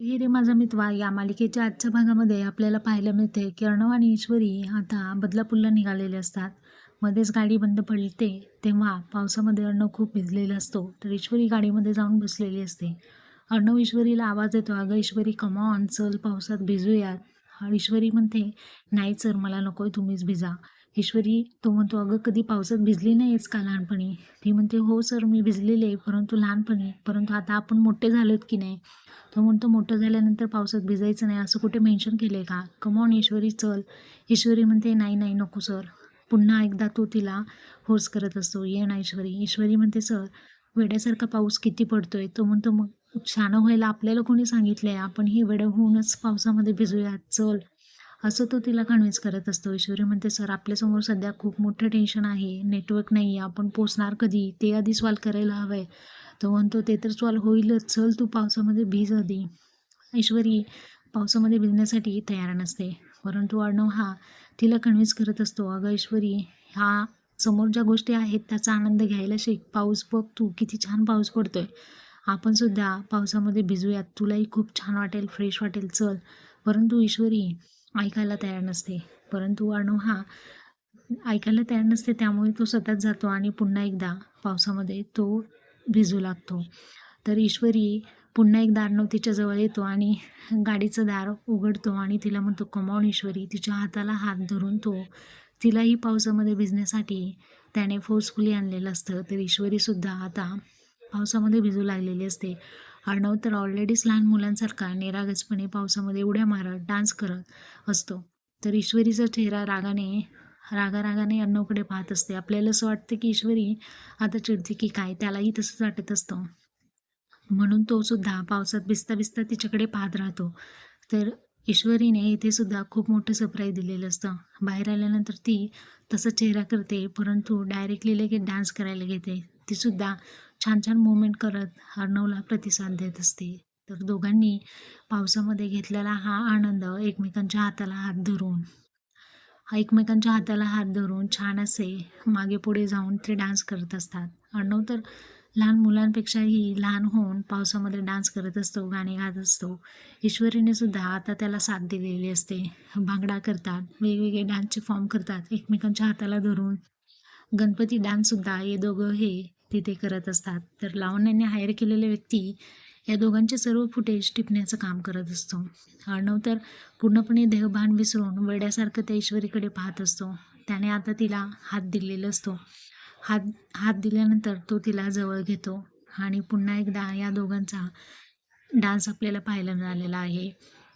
हे रे माझा मित्वा या मालिकेच्या आजच्या भागामध्ये आपल्याला पाहायला मिळते की अर्णव आणि ईश्वरी आता बदलापूरला निघालेले असतात. मध्येच गाडी बंद पडते तेव्हा पावसामध्ये अर्णव खूप भिजलेला असतो तर ईश्वरी गाडीमध्ये जाऊन बसलेली असते. अर्णव ईश्वरीला आवाज येतो अगं ईश्वरी कमॉन चल पावसात भिजूयात ईश्वरी म्हणते नाही सर मला नको आहे तुम्हीच भिजा ईश्वरी तो म्हणतो अगं कधी पावसात भिजली नाहीस का लहानपणी? ती म्हणते हो सर मी भिजलेले आहे परंतु लहानपणी परंतु आता आपण मोठे झालोत की नाही? तो म्हणतो मोठं झाल्यानंतर पावसात भिजायचं नाही असं कुठे मेन्शन केलं आहे का कमॉन ईश्वरी चल. ईश्वरी म्हणते नाही नाही नको सर. पुन्हा एकदा तो तिला फोर्स करत असतो ये ना ईश्वरी. ईश्वरी म्हणते सर वेड्यासारखा पाऊस किती पडतोय? तो म्हणतो मग छान व्हायला आपल्याला कोणी सांगितलं आहे आपण ही वेडं होऊनच पावसामध्ये भिजूयात चल. असं तो तिला कन्व्हिन्स करत असतो. ईश्वरी म्हणते सर आपल्यासमोर सध्या खूप मोठं टेन्शन आहे. नेटवर्क नाही आहे आपण पोचणार कधी? ते आधी सॉल्व करायला हवं आहे तो म्हणतो ते तर सॉल्व होईलच. चल तू पावसामध्ये भिज आधी. ऐश्वरी पावसामध्ये भिजण्यासाठी तयार नसते. परंतु अर्णव हा तिला कन्व्हिन्स करत असतो अगं ईश्वरी ह्या समोर ज्या गोष्टी आहेत त्याचा आनंद घ्यायला शिक. पाऊस बघ तू. किती छान पाऊस पडतोय. आपण सुद्धा पावसामध्ये भिजूयात. तुलाही खूप छान वाटेल फ्रेश वाटेल. चल. परंतु ईश्वरी ऐकायला तयार नसते. परंतु अणू हा ऐकायला तयार नसते त्यामुळे तो सतत जातो आणि पुन्हा एकदा पावसामध्ये तो भिजू लागतो. तर ईश्वरी पुन्हा एकदा अर्णव तिच्याजवळ येतो आणि गाडीचं दार उघडतो आणि तिला म्हणतो कमावून ईश्वरी. तिच्या हाताला हात धरून तो तिलाही पावसामध्ये भिजण्यासाठी त्याने फोर्सफुली आणलेलं असतं. तर ईश्वरीसुद्धा आता पावसामध्ये भिजू लागलेली असते. अर्णव तर ऑलरेडीच लहान मुलांसारखा निरागसपणे पावसामध्ये उड्या मारत डान्स करत असतो. तर ईश्वरीचा चेहरा रागाने रागारागाने अर्णवकडे पाहत असते. आपल्याला असं वाटतं की ईश्वरी आता चिडते की काय त्यालाही तसंच वाटत असतं. म्हणून तो सुद्धा पावसात भिजता भिजता तिच्याकडे पाहत राहतो. तर ईश्वरीने इथे सुद्धा खूप मोठं सरप्राईज दिलेलं असतं. बाहेर आल्यानंतर ती तसा चेहरा करते परंतु डायरेक्टली लगेच डान्स करायला घेते. तीसुद्धा छान छान मुवमेंट करत अर्णवला प्रतिसाद देत असते. तर दोघांनी पावसामध्ये घेतलेला हा आनंद एकमेकांच्या हाताला हात धरून एकमेकांच्या हाताला हात धरून छान असे मागे पुढे जाऊन ते डान्स करत असतात. अर्णव तर लहान मुलांपेक्षाही लहान होऊन पावसामध्ये डान्स करत असतो गाणे गात असतो. ईश्वरीने सुद्धा आता त्याला साथ दिलेली असते. भांगडा करतात वेगवेगळे डान्सचे फॉर्म करतात एकमेकांच्या हाताला धरून. गणपती डान्ससुद्धा हे दोघं हे तिथे करत असतात. तर लावण्याने हायर केलेले व्यक्ती या दोघांचे सर्व फुटेज टिपण्याचं काम करत असतो. अर्णव तर पूर्णपणे देहभान विसरून वेड्यासारखं त्या ईश्वरीकडे पाहत असतो. त्याने आता तिला हात दिलेला असतो. हात हात दिल्यानंतर तो तिला जवळ घेतो आणि पुन्हा एकदा या दोघांचा डान्स आपल्याला पाहायला मिळालेला आहे.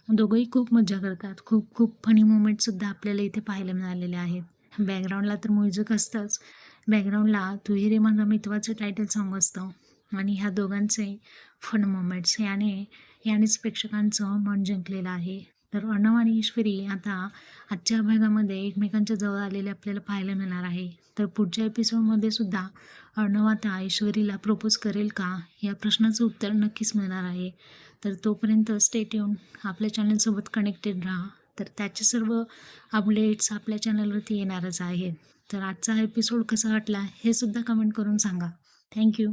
दोघंही खूप मजा करतात. खूप खूप फनी मुमेंटसुद्धा आपल्याला इथे पाहायला मिळालेले आहेत. बॅकग्राऊंडला तर म्युझिक असतंच. बॅकग्राऊंडला तुहिरे रे मित्वाचं टायटल सॉन्ग असतं. आणि ह्या दोघांचे फन मोमेंट्स याने यानेच प्रेक्षकांचं मन जिंकलेलं आहे. तर अर्णव आणि ईश्वरी आता आजच्या भागामध्ये एकमेकांच्या जवळ आलेले आपल्याला पाहायला मिळणार आहे. तर पुढच्या एपिसोडमध्ये सुद्धा अर्णव आता ईश्वरीला प्रपोज करेल का? या प्रश्नाचं उत्तर नक्कीच मिळणार आहे. तर तोपर्यंत स्टेट येऊन आपल्या चॅनलसोबत कनेक्टेड राहा. तर त्याचे सर्व अपडेट्स आपल्या चॅनलवरती येणारच आहेत. तर आजचा एपिसोड कसा वाटला हे सुद्धा कमेंट करून सांगा. थँक्यू